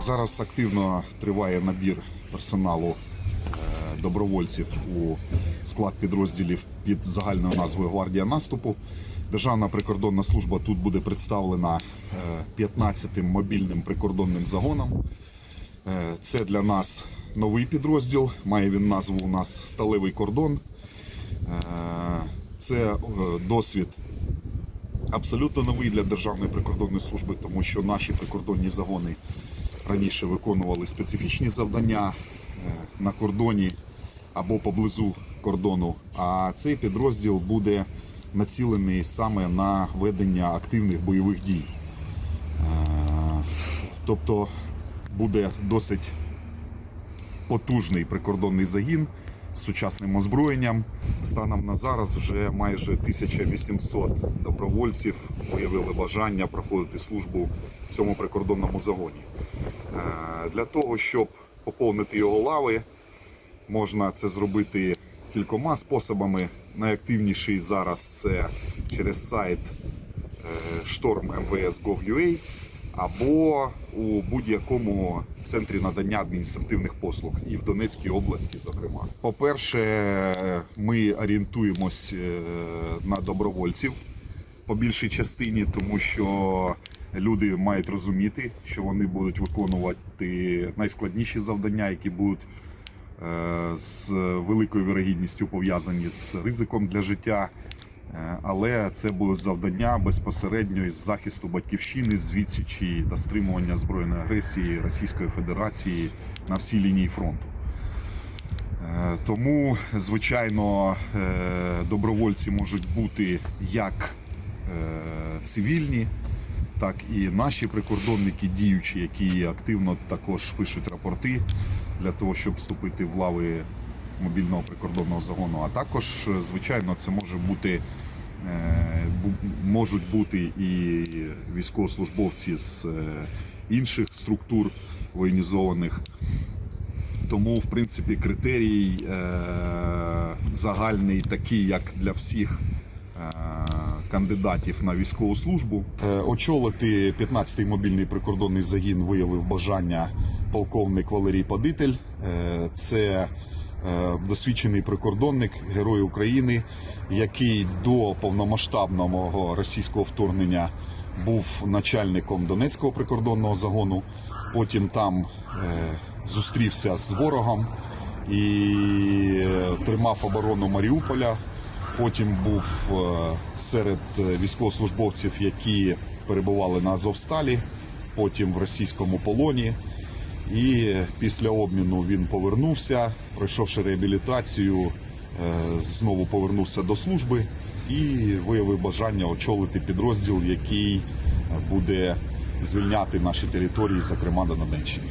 Зараз активно триває набір персоналу е, добровольців у склад підрозділів під загальною назвою Гвардія наступу. Державна прикордонна служба тут буде представлена 15-тим мобільним прикордонним загоном. Е, Це для нас новий підрозділ. Має він назву у нас Сталевий кордон. Е, Це е, досвід абсолютно новий для Державної прикордонної служби, тому що наші прикордонні загони раніше виконували специфічні завдання е, на кордоні або поблизу кордону. А цей підрозділ буде націлений саме на ведення активних бойових дій. Е, Тобто буде досить потужний прикордонний загін сучасним озброєнням. Станом на зараз вже майже 1800 добровольців виявили бажання проходити службу в цьому прикордонному загоні. Е, Для того, щоб поповнити його лави, можна це зробити кількома способами. Найактивніший зараз це через сайт е, шторм МВС.gov.ua або у будь-якому центрі надання адміністративних послуг і в Донецькій області, зокрема. По-перше, ми орієнтуємось е, на добровольців по більшій частині, тому що люди мають розуміти, що вони будуть виконувати найскладніші завдання, які будуть е, з великою вірогідністю пов'язані з ризиком для життя. Е, Але це будуть завдання безпосередньо із захисту батьківщини, з відсічі та стримування збройної агресії Російської Федерації на всій лінії фронту. Е, Тому, звичайно, е, добровольці можуть бути як цивільні, так і наші прикордонники діючі, які активно також пишуть рапорти для того, щоб вступити в лави мобільного прикордонного загону. А також, е, звичайно, це може бути. е, Можуть бути і військовослужбовці з е, інших структур воєнізованих. Тому, в принципі, критерій загальний такий, як для всіх кандидатів на військову службу. Очолити 15-й мобільний прикордонний загін виявив бажання полковник Валерій Падитель. Це досвідчений прикордонник, герой України, який до повномасштабного російського вторгнення був начальником Донецького прикордонного загону. Потім там е, зустрівся з ворогом і е, тримав оборону Маріуполя. Потім був е, серед е, військовослужбовців, які перебували на Азовсталі, потім в російському полоні. І після обміну він повернувся, пройшовши реабілітацію, е, знову повернувся до служби і виявив бажання очолити підрозділ, який буде звільняти наші території, зокрема на Донеччині.